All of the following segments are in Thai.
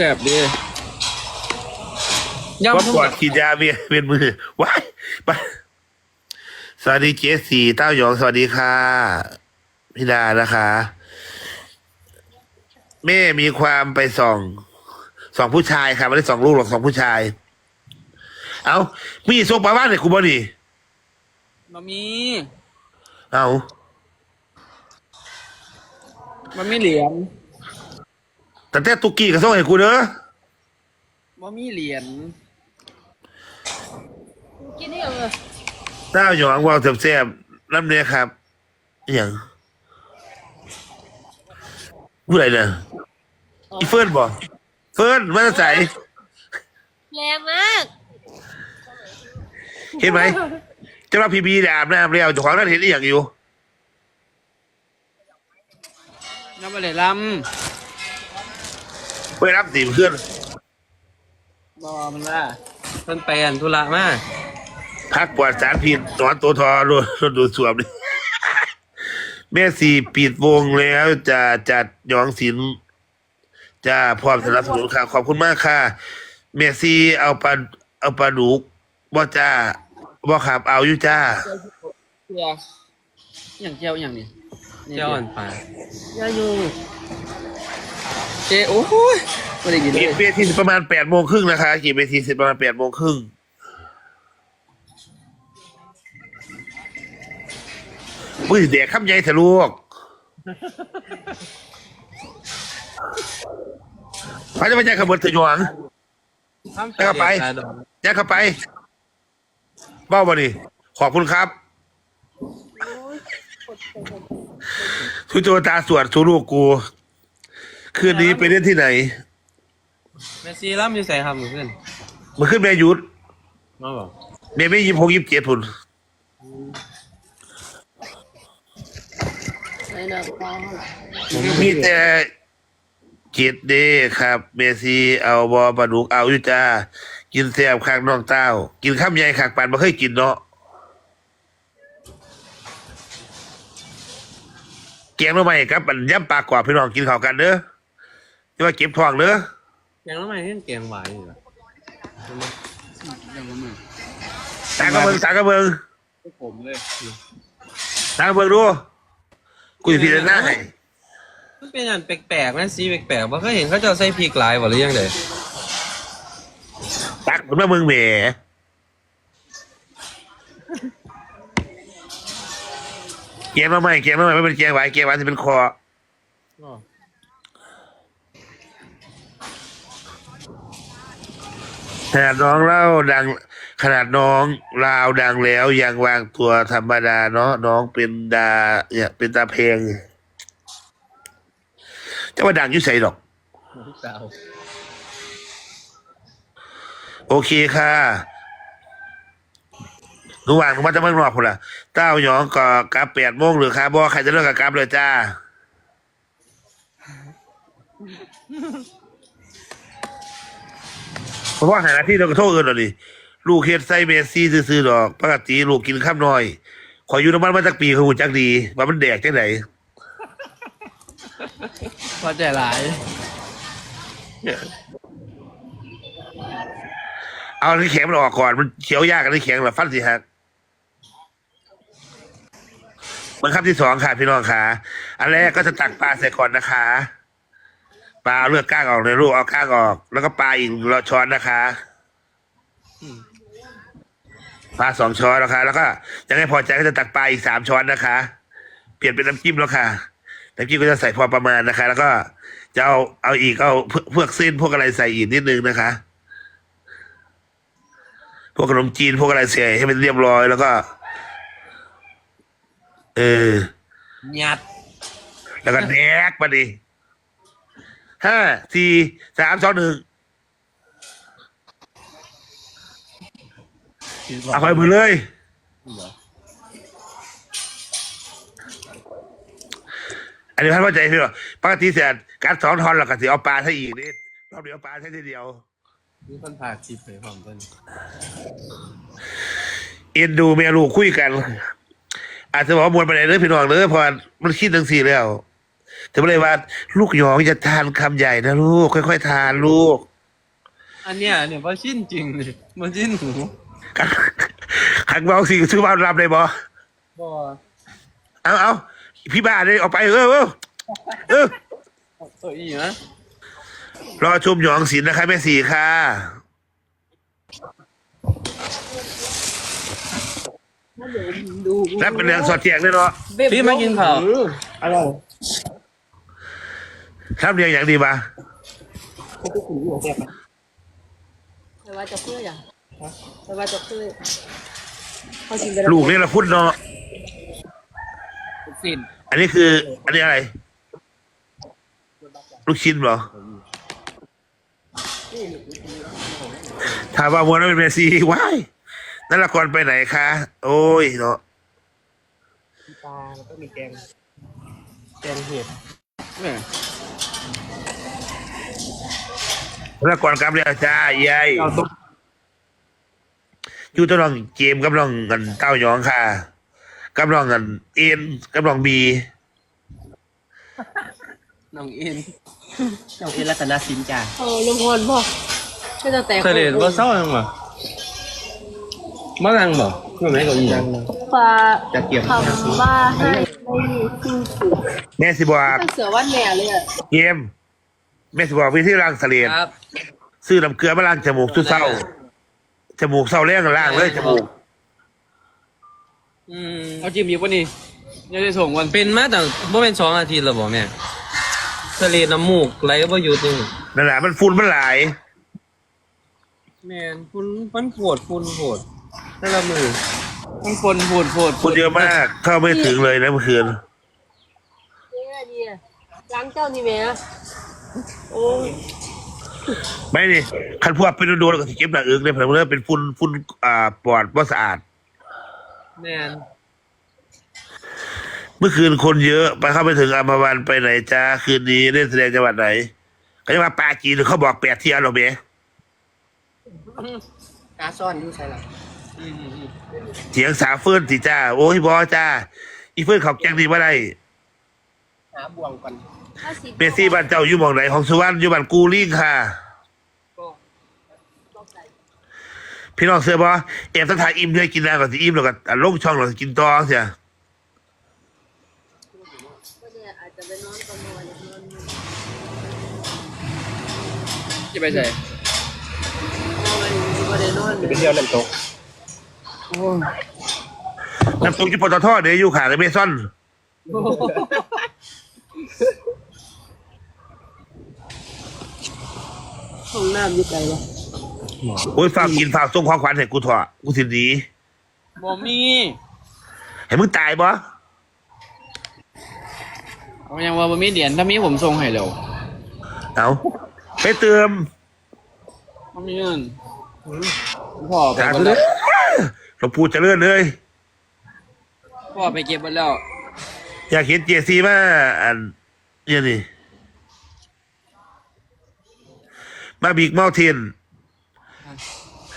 แซ่บดีก็ยำปวดขีดยาเวียนเวียนมือว้ายไปสวัสดีเจสี่เต้าหยองสวัสดีค่ะพี่ดานะคะแม่มีความไปส่องสองผู้ชายค่ะไม่ได้สองลูกหรอกสองผู้ชาย เอามีส่งปลาบ้านเนี่ยคุณบอดีมันมีเอามันไม่เหรียญ แต่แต่ตุกกี้ก็ส่งให้กูเด้อมันมีเหรียญกินได้ยังไงเต้าหยองวาวแซ่บๆน้ำเนี้ยครับอหย่างผู้ใดเนี่ยอีเฟิร์นบอกเฟิร์นมาใส่แรงมากเห็นไหมเจ้าว่าพีบีเนี่ยอาบน้ำแล้วเจ้าของนั่นเห็นอหย่างอยู่น้ำมันเลย ลไปรับสีเพื่อนำบอมันว่าเพิ่นไปอันธุระมาพักปวดสารพิษนอนตัวทอรถรถดูดสวมนี่แม่สี่ปิดวงแล้วจะจัดหยองศิลป์จะพร้อมสนับสนุนค่ะ ขอบคุณมากค่ะแม่ซีเอาปลาเอาปลาดุกบ่จ้าบ่ขับเอาอยู่จ้าเจียวอย่างเจียวอย่างนี้เจียวอ่อนปลายาอยู่ เจโอ้ยไม่ได้กินเลกียบเวทีประมาณแปดโมงครึ่งนะคะกีบเวทีเสร็จประมาณแปดโมงครึ่งมือเด็กข้ามใหญ่ทะลูกพระเจ้าพระเจ้าขบวนถึงหวังแล้วก็ไปยัดเข้าไปเบ้าบ่นี่ขอบคุณครับทุกตัวตาสวดทุลูกกู คืนนี้ไปเล่นที่ไหนเมสซี่ล่ำอยู่ใส่คำอยู่เพื่อนมันขึ้นแม่ยุทธมาบอกแม่ไม่ยิบหกยิบเจ็ดพุ่นในหนังปลามีแต่เจ็ดเด้ครับ เมซีเอาบอปลาดุกเอาอยู่จ้า กินแซ่บข้างน้องเต้า กินข้ามใหญ่ขากปันมาเคยกินเนาะเกียงมาใหม่ครับมันย่ำปลากรอบพี่น้องกินข้าวกันเด้อ ที่ว่าเก็บท้องเด้อแกงแล้วทำไมที่แกงหวานอยู่ล่ะตากระเบิงตากระเบิงผมเลยตากระเบิงดูกูจะพิจารณาให้มันเป็นอย่างแปลกๆนะสีแปลกๆว่าเคยเห็นเขาจะเอาใส่พริกหลายบ่หรือยังไงตักเหมือนว่ามึงแหมเกียงมาใหม่เกียงมาใหม่ไม่เป็นเกียงไหวเกียงไหวจะเป็นคอ ขนาดน้องเล่าดัง ขนาดน้องลาวดังแล้วยังวางตัวธรรมดาเนาะน้องเป็นดาเนี่ยเป็นตาเพลงจะว่าดังอยุ่ใส่หรอกสาวโอเคค่ะหนูวางหนูมาจะเมื่อนอกคนละเต้าหยองก็กลับแปดโมงหรือค่ะบอใครจะเลิกกับกลับเลยจ้า เพราะว่าหาหน้าที่เราก็โทษเอินหรอดิลูกเฮ็ดไซเมสซี่ซื้อๆดอกปกติลูกกินข้ามน้อย ขออยู่น้ำมันมาจากปีเขาหูจักดีว่ามันแดกจังไหนพอใจหลาย เอาที่แข็งมันออกก่อนมันเขียวยากกันที่แข็งหรอฟันสิฮักบังคับที่สองค่ะพี่น้องค่ะ อันแรกก็จะตักปลาใส่ก่อนนะคะ ปลาเอาเลือกก้างออกเลยลูกเอาก้างออก แล้วก็ปลาอีกเราช้อนนะคะปลาสองช้อนนะคะ แล้วก็ยังไม่พอใจก็จะตักปลาอีกสามช้อนนะคะ เปลี่ยนเป็นน้ำจิ้มแล้วค่ะน้ำจิ้มก็จะใส่พอประมาณนะคะ แล้วก็จะเอาเอาอีกเอาพวกพวกเส้นพวกอะไรใส่อีกนิดนึงนะคะ พวกขนมจีนพวกอะไรใส่ให้มันเรียบร้อยแล้วก็ เออยัดแล้วก็แดกมาดิ ห้าสี่สามสองหนึ่งเอาไปมือเลยอันนี้พันเข้าใจพี่ว่าปกติเสียการสองทอนหรอกก็สิเอาปลาใช่อีกนี่รอบเดียวเอาปลาใช่ทีเดียวนี่คนผ่าคลิปไปพร้อมกันเอ็นดูเมียลูกคุยกัน อาจจะบอกว่ามวลไปไหนเด้อพี่น้องเด้อเพอมันคิดทั้งสี่แล้ว แต่ไม่เลยว่า ลูกหยองจะทานคำใหญ่นะลูก ค่อยๆทานลูก อันเนี้ยเนี่ยว่าชิ้นจริงเลยมันชิ้นหมูขังเบาสิซื้อบ้านรับเลยบอบ่ เอาเอาพี่บ้าเลยออกไปเออเออเออตัวอีนะรอชมหยองศิลป์นะคะแม่สีค่ะ ดูรับเป็นเรื่องสอดแจกเลยเนาะ พี่มากินข้าวอะไรทำเรียงอย่างดีปะแต่ว่าจะเพื่ออย่างแต่ว่าจะเพื่อเขากินไปลูกนี่เราพูดเนาะสิ้นอันนี้คือ อันนี้อะไร ลูกชิ้นเหรอถามว่ามวนเป็นเมสซี่ว้ายนั่นละครไปไหนคะ โอ้ยเนาะปลาแล้วก็มีแกงแกงเห็ด นั่นละครกำเรียจ้ายายเราต้มอยู่ตัวน้องเกมกับน้องกันเต้าหยองค่ะกับน้องกันเอ็นกับน้องบีน้องอินเจ้าเอรัตนสินจ้าเออลุงพลพ่อก็จะแตกเคยเรียนว่าเศร้ายังบ่มานั่งบ่ อยู่ไหนเก็อียังปลาจะเกี่ยวคำว่าให้ไม่มีชื่อถูกแม่สิบอกเป็นเสือวันแหน่เลยอะเกมแม่สิบอกวิธีล้างเสลียนครับซื้อน้ำเกลือมาล้างจมูกทุกเศร้าจมูกเศร้าแรงก็ล้างเลยจมูกอืมเอาจิ้มอยู่ปะนี่ยังได้ส่งวันเป็นมาแต่บ่เป็นสองอาทิตย์แล้วบ่แม่ทะเลน้ำมูกไหลบ่อยู่ตึงนั่นแหละมันฝุ่นมันหลายแม่นฝุ่นมันปวดฝุ่นปวด แต่ละมือต้องฝนโผดโผดฝุ่นเยอะมากเข้าไม่ถึงเลยนะเมื่อคืนเนี่ยเนี่ยล้างเจ้านี่แม่โอ้ยไม่นี่คันพวกเป็นโดนๆก็สิเก็บหนักอึกเลยเพราะว่าเป็นฝุ่นฝุ่นอ่าปอดว่าสะอาดแม่นเมื่อคืนคนเยอะ ไปเข้าไปถึงอัมพวันไปไหนจ้าคืนนี้เล่นแสดงจังหวัดไหนก็จะมาปาจีนเขาบอกแปดเที่ยวหรอเบกาซ่อนอยู่ใช่หรออืม เสียงสาวเฟื่อนสิจ้า โอ้ยบอจ้า อีเฟื่อนเขาแกงดีมาได้หาบ่วงก่อนถ้าสิบเมซี่บ้านเจ้าอยู่หมองไหนของสุวรรณอยู่บ้านกูลิ่งค่ะ พี่น้องเสือบอเอฟต้องทายอิ่มด้วยกินแล้วก่อนสิอิ่มแล้วก็อะลงช่องเรากินต่อเสียก็เนี่ยอาจจะไปนอนกอนอนนอนจะไปใส่นอนก็ได้นอนจะไปเที่ยวน้ำตก น้ำตกที่ปตทเดี๋ยวอยู่ขาในเมซอน ห้องน้ำอยู่ไกลวะโอ้ยฝากกินฝากส่งความขวัญให้กูเถอะกูสิหนีบ่มีให้มึงตายบ่เอายังว่าบ่มีเหรียญถ้ามีผมส่งให้เร็วเอาไปเติมถ้ามีเงินพ่อไปสาหมธุดเด้แล้อว หลวงปู่เจริญเลย พ่อไปเก็บหมดแล้วอยากเห็นเจซีมาอันเนี่ยนี่มาบิ๊กเมาเทน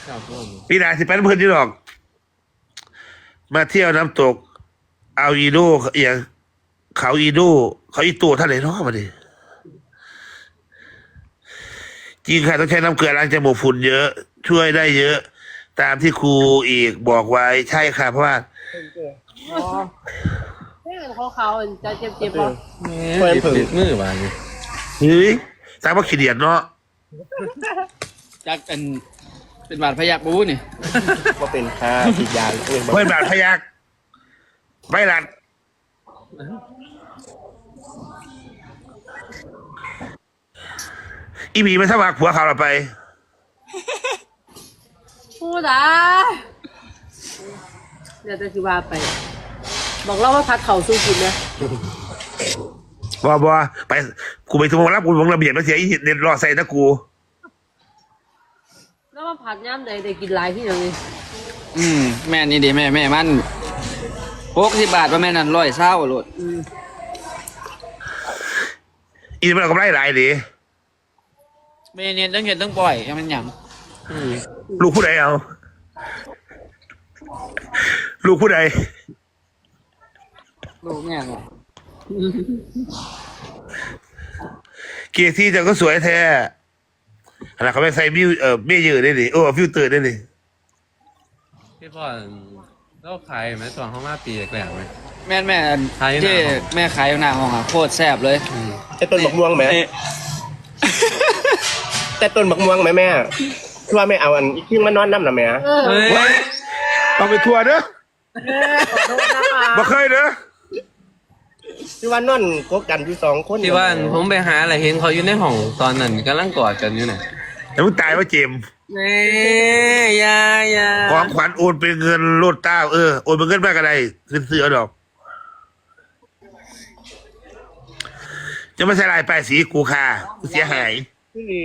ครับผมปีหน้าสิไปน้ำเพื่อนที่หรอก มาเที่ยวน้ำตก เอาอีโดอย่างเขาอีโดเขาอีตัวท่านไหนเนาะมาดิจริงค่ะต้องใช้น้ำเกลือล้างจมูกฝุ่นเยอะ ช่วยได้เยอะ ตามที่ครูอีกบอกไว้ใช่ค่ะเพราะว่าให้มันเขาเขาจะเจ็บเจ็บปะแม่ติดมือว่าเฮ้ยสามว่าขี้เดียดเนาะจากเป็นเป็นบาดพยักบูนี่ก็เป็นค่าติดยาเองไม่บาดพยักไม่หลัดอีบีไม่สมัครผัวเขาเราไป พูดอะเดี๋ยวจะคือว่าไป บอกเราว่าพัดเข่าสู้กินนะบอบอไปกูไปทุ่มรับกูวงระเบียบมาเสียอีเน็ตรอใส่นะกูแล้วว่าผัดย่ำใดได้กินหลายที่อย่างนี้อืมแม่นี่ดีแม่แม่มันหกสิบบาทว่าแม่นั่นร้อยเศร้าโลดอีมันเอากำไรหลายดิแม่เนี่ยต้องเห็นต้องปล่อยให้มันหยัง ลูกผู้ใดเอา ลูกผู้ใดลูกแม่เนาะเกียร์ที่เจะก็สวยแท้อะไรเขาไปใส่มิวเออเมยเยอะได้ดิโอ้ฟิลเตอร์ได้ดิพี่พ่อเราขายไหมตอนเขามาปีแรกๆไหม แม่นแม่ขายอยู่หน้าที่ห้อง แม่ขายอยู่หน้าห้องอะโคตรแซ่บเลยแต่ต้นบักม่วงไหมนี่แต่ต้นบักม่วงไหมแม่ คือว่าไม่เอาอันอีกครึ่งมานอนน้ำหน่ะแม่เออเฮ้ยต้องไปทัวร์เด้อขอโทษนะคะบ่เคยเด้อคือว่านอนกบกันอยู่สองคนที่บ้านผมไปหาอะไรเห็นเขาอยู่ในห้องตอนนั้นกำลังกอดกันอยู่น่ะแต่มึงตายว่าเจมส์เน่ยายาของขวัญโอนเป็นเงินโลดเต้าเออโอนเป็นเงินมากอะไรขึ้นเสือดอก จะไม่ใช่ลายปลายสีกูค่ะกูเสียหายพี่ลี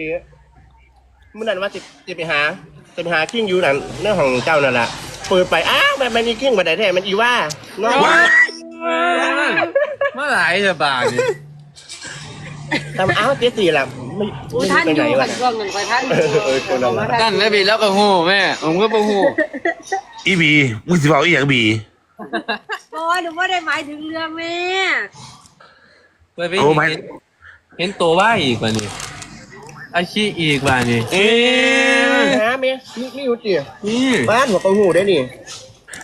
เมื่อนั้นว่าจะจะไปหาจะไปหาคิงอยู่นั่นเรื่องของเจ้านั่นแหละเปิดไปอ้าวมันมันมีคิงมาได้แท้มันอีว่าเนาะว้ายเมื่อไหร่จะบาดนี่ทำอ้าวเจ๊สี่ล่ะไม่อุ้ยไม่ท่านไปอไหนยู่วะกันช่วงหนึ่งไปท่านอเอยู่อเออตัวนั้นแหละนั่นแล้วบีแล้วก็หูแม่ผมก็บ่หูอีบีมึงสิบอกอีหยังบีโอ้ยหนูว่าได้หมายถึงเรื่องแม่ ไปไปเห็นเห็นตัวว่าอีกว่านี่ อาชีพอีกว่านี่เอ๊ะหาเมียนี่นี่อยู่จีนี่บ้านหัวกระหูได้นี่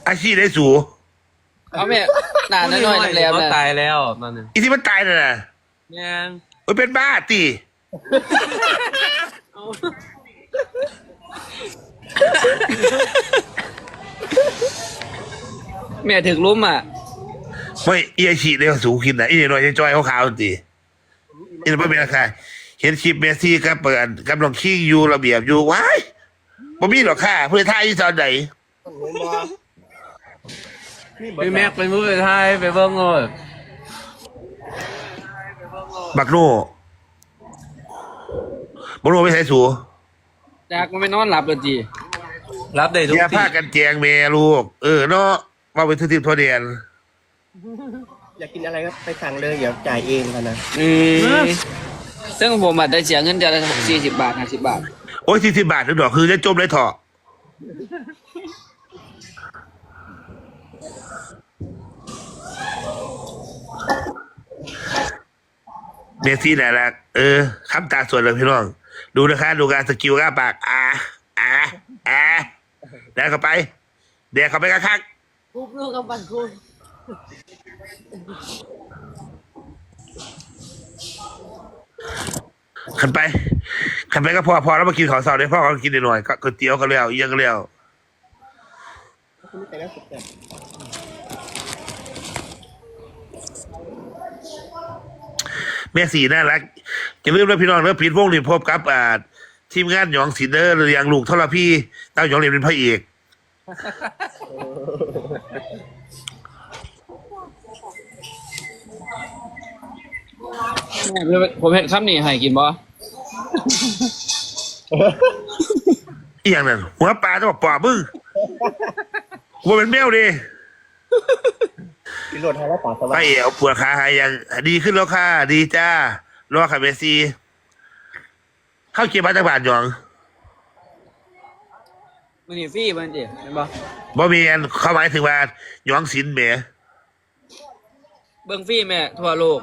อาชีพได้สูเอาแม่หน้าน้อยๆแหลมเขาๆนะตายแล้วตอนนั้นอีที่มันตายน่ะนะแม่นโอ้ยเป็นบ้าตีแม่ถึกลุ้มอะไม่อีอาชีพได้สูงขึ้นนะอีน้อยๆจ้อยๆขาวๆตีอีนั่นไม่เป็นอะไร เห็นคลิปเมสซี่กับเปิดกับลองคิงอยู่ระเบียบอยู่ว้ายบ่มีหรอกค่ะเพื่อท่ายที่ตอนไหนพี่แม็กเป็นผู้ไปไทยไปเบิ้งโง่บักโน่บักโน่ไม่ใช่สูจากมันไปนอนหลับเลยจีรับได้ทุกอย่าทีพากันแจงแม่ลูก เออเนาะว่าเป็นทุทิพย์ทอเดียนอยากกินอะไรก็ไปสั่งเลยเดี๋ยวจ่ายเองกันนะอืม ซึ่งผมอะได้เสียเงินเดือนละสี่สิบบาทห้าสิบบาท โอ้ยสี่สิบบาทนึกดอกคือจะจมเลยเถอะเมสซี่ไหนละเออคำตาส่วนเลยพี่น้อง ดูนะคะ ดูการสกิลก้าปากอ่าอ่าอ่าแดกเข้าไปแดกเข้าไปคัก ปุ๊บลูกกับบันคุณ ๆ ขันไปขันไปก็พอพอแล้วมากินข้าวเสาได้พ่อก็กินหน่อยก็ก๋วยเตี๋ยวก็แล้วอีกอยังก็แล้วไปแล้วสุดแม่สีน่ารักอย่าลืมนะพี่น้องเริ่มผิดวงนี่พบกับอ่าทีมงานหยองศิลเดอร์เรียงลูกเท่าไรพี่เต้าหยองเรียนเป็นพระเอก ผมเห็นคำนี้ให้กินบ่อีอย่างนั้นหัวปลาต้องบอกปอบมึงกูว่าเป็นแมวดิกินรถไทยแล้วป่าสพวรรระค์เอกปวดขาหายยังดีขึ้นแล้วค่ะ ดีจ้ารอค่ะเมสซี่เข้าเกียร์มาจากบ้านหยองมันนี่ฟรีมันจีเห็นบ่บ่มีอันเข้าหมายถึงว่าหยองศิลป์แหมเบิ่งฟรีแม่ทั่วโลก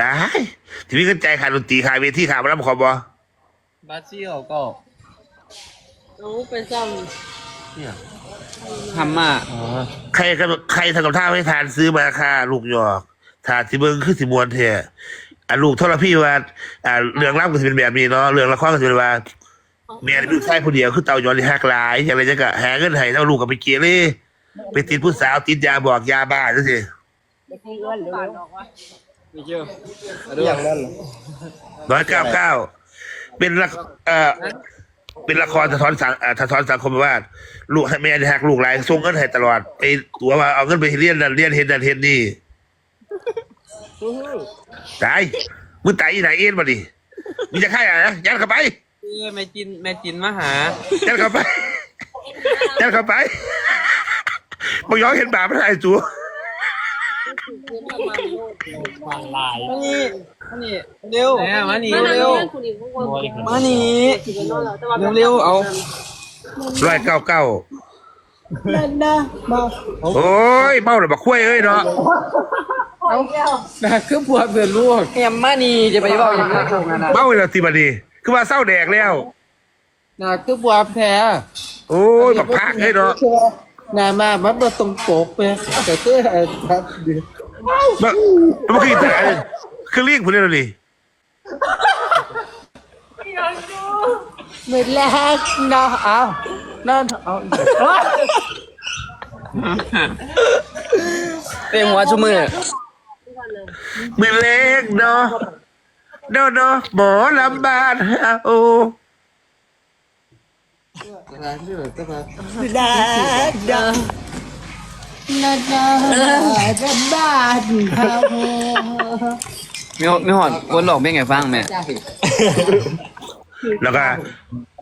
ตายทีนี้ก็ใจขาดดนตรีขาดเวทีขาดมาแล้วขอบอบาซี่เขาก็หนูไปซ่อมเนี่ยทำมาอ๋อใครก็ใครทำกับท่าไม่ทานซื้อมาค่ะ ลูกหยอกถาดสิเบิงคือสิมวนเทอะลูกเท่าไรพี่ว่าอ่าเรื่องเล่าก็จะเป็นแบบนี้เนาะเรื่องละครก็จะเป็นว่าเมียเป็นชายคนเดียวคือเต่าหยอนที่หักหลายอย่างไรจะกะหาเงินให้เท่าลูกกับไปเกเรไปติดผู้สาวติดยาบอกยาบ้าจังซี่ไม่ใช่เอื้อนเร็วไม่ เชื่อมาๆดูอย่างนั้นน่ะร้อยเก้าเก้าเป็นละเอ่อเป็นละครสะท้อนสังอ่าสะท้อนสังคมว่า ลูกให้แม่หักลูกหลายส่งเงินให้ตลอดไอ้ตัวว่าเอาเงินไปเรียนนั่นเรียนเฮ็ดนั่นเฮ็ดนี่อื้อหือตายมึงตายอีไหนเอ็นมาดิมึงจะฆ่าอะไรนะยัดเข้าไปเอ้ยแม่จินแม่จินมาหายัดเข้าไปยัดเข้าไปมึงย้อนเห็นบาปไม่ได้จู มานี่มานี่เร็วแม่มานี่มาเร็วคุณอีกพวกคนมานี่สิไปนอนแล้วแต่ว่าเร็วๆเอาร้อยเก้าเก้าเล่นนะมาโอ้ยเมาเลยบักคุ้ยเอ้ยเนาะเอาเดียวน่าคือผัวเป็นลูกแอมมานี่จะไปเว้าอย่างนั้นของนั้นน่ะเบ้าเลยติบัดนี้คือว่าเศร้าแดกแล้วน่าคือผัวแท้โอ้ยบักพักให้เนาะ หน้ามามันบ่ตรงปกเลยแต่คือไอ้ครับดีมันมันคือแต่คือเรียกผมเลยนี่ไม่แลกนะเอานั่นเอาเต็มหัวชุมือมือเล็กเนาะเนาะเนาะหมอลำบาน โอ้ดาดานาดาดาบ้านเขามีมีหอดคนหลอกเพลงไงฟังแม่แล้วก็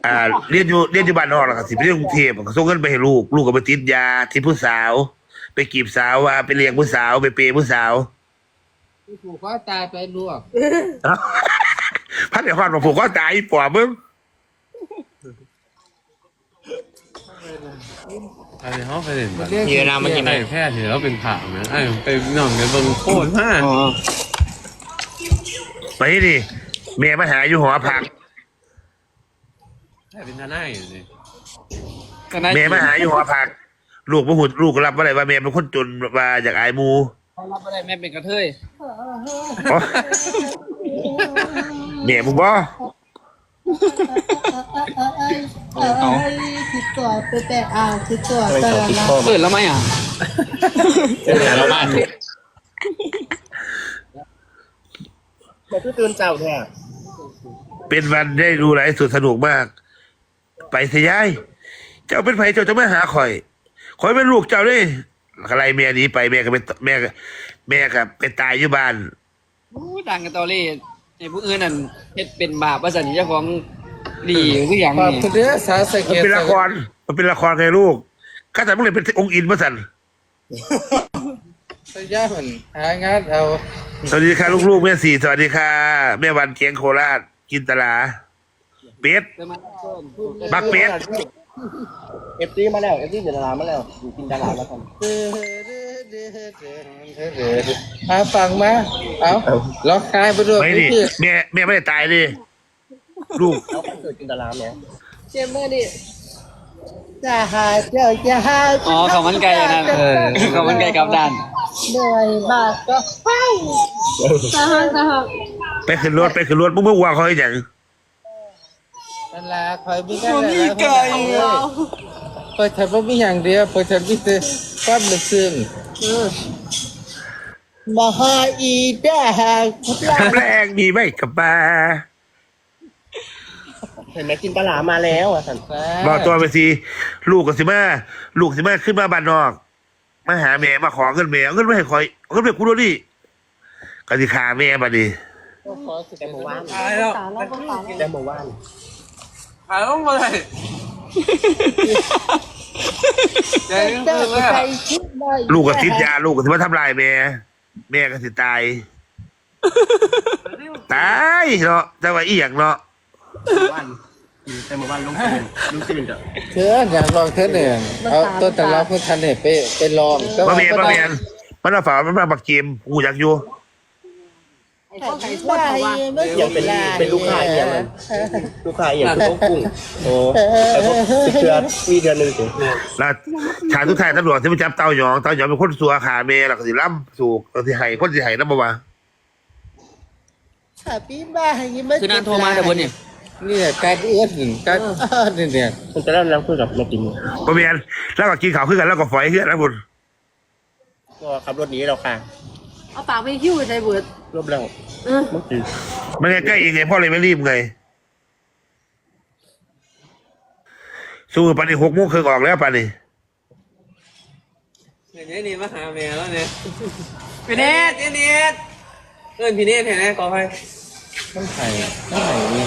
อ่าเรียนอยู่เรียนอยู่บ้านนอกแล้วก็สิไปเรียนกรุงเทพก็ส่งเงินไปให้ลูก ลูกก็ไปติดยาที่ผู้สาว ไปกีบสาวว่าไปเลี้ยงผู้สาวไปเปย์ผู้สาวผูกคอตายไปลวกพัดเดี๋ยวความผูกก็ตายอีปอบมึง ไอ้เขาไปเล่นมีเวลามากินไอ้แพทย์เห็นแล้วเป็นผ่านไอ้ไปนองกันบิ่งโคตรมากไปดิแม่มาหาอยู่หอพักแพทย์เป็นทนายอยู่นี่ก็น่าแม่มาหาอยู่หอพัก ลูกบ่หุ่นลูกรับว่าอะไรว่าแม่เป็นคนจนว่าอยากอายหมูรับบ่าอะได้แม่เป็นกระเทยอ๋อแม่มึงบ่ เอาคิดตัวไปแต่อ่าคิดตัวไมแต่ละคิดนะข้อเปิดแล้วไหมอะเป็นหาเราบ้านแต่ที่ตื่นเจ้าแท้เป็นวันได้ดูไลฟ์สดสนุกมาก ไปเสียยาย เจ้าเป็นไผเจ้าจะไมาหาข่อยข่อยเป็นลูกเจ้าด้อะไรแม่หนี้ไปแม่ก็ไปแม่ก็แม่ก็ไปตายอยู่บ้านอู้ดังกันตอรี่ ไอ้ผู้อื่นนั่นเฮ็ดเป็นบาปว่าซั่นเจ้าของดีคือหยังขอบนี่คุณเด้อสาวสเกมันตเป็นละครมันเป็นละครไงลูกข้าแต่เมื่อไหร่เป็นองค์อินมาสันสยามมันหางานเอาสวัสดีค่ะลูกๆแม่สี่สวัสดีค่ะแม่วันเกียงโคราชกินตลาเป็ดเดี๋ยวมันเพิ่มบักเป็ด เอฟซีมาแล้วเอฟซีเดารามาแล้วอยู่กินดาราแล้วกัน เอาฟังมาเอาล็อกคายไปด้วยไม่ดิแม่แม่ไม่ได้ตายดิลูกเขาเกิดกินดาราเนี่ยเจมเมอร์ดิจะหาเจ้าจะหาอ๋อข้าวมันไก่อันนั้นข้าวมันไก่กับด้านเหนื่อยมากก็ไปสหสหไปขึ้นรถไปขึ้นรถมึงเมื่อวานเขาให้อย่างเวลาคอยมีกันมีไก่เปิดแถบมีอย่างเดียวเปิดแถบมีแต่ความลึกซึ้ง มหาอีดาหาทำแรงมีไหมกับมาเห็นไหมกินดารามาแล้วอะสันบอกตัวไปสิลูกกับสิมาลูกสิมาขึ้นมาบ้านนอกมาหาแม่มาขอเงินแม่เอาเงินไม่ให้คอยเอาเงินไปกูด้วยดิกติขาแม่บัดนี้แต่เมื่อวานตายแล้วสารแล้วก็สารแต่เมื่อวาน หายต้องมาเลย ใจเจ้าคือว่าใจคิดได้ลูกก็ติดยาลูกก็สิมาทำลายแม่แม่ก็สิตายตายเนาะแต่ว่าอีหยังเนาะเมื่อวานแต่เมื่อวานลุงตื่นลุงตื่นจ้ะเธออยากลองเธอหนึ่งเอาตัวแต่เราเพื่อทันเนี่ยไปไปลองบ่แม่นบ่แม่นมันมาฝากมันมาบักเกมกูอยากอยู่ ไข่ไข่ทอดเขาว่ายังเป็นเป็นลูกค้าอย่างนั้นลูกค้าอย่างคือเขากุ้งโอ้แต่พวกสิบเดือนวีเดือนหนึ่งถึงแล้วชายทุกทายตำรวจที่มาจับเต้าหยองเต้าหยองเป็นคนสัวขาแม่แล้วก็สิล่ำสู่ก็สิให้คนสิให้นำบ่ว่าถ้าพี่บ้าให้ไม่คือนานโทรมาแต่บนนี่นี่การเอื้อนการอ้อนเนี่ยคุณจะได้รับคุยกับแม่ติมบ่แม่นแล้วก็กินข้าวคือกันแล้วก็ฝอยคือกันนะบุญก็ขับรถหนีเราค่ะเอาปากไปคิ้วใส่เบิด รบแล้วเออเมื่อกี้มันใกล้ๆเองไงพ่อเลยไม่รีบไงสู้ปานนี้6โมงครึ่งออกแล้วปานนี้อย่างนี้นี่มาหาแม่แล้วเนี่ยพี่เนตพี่เนตเอิ้นพี่เนตเห็นไหมขอให้ต้องไข่ต้องไข่มี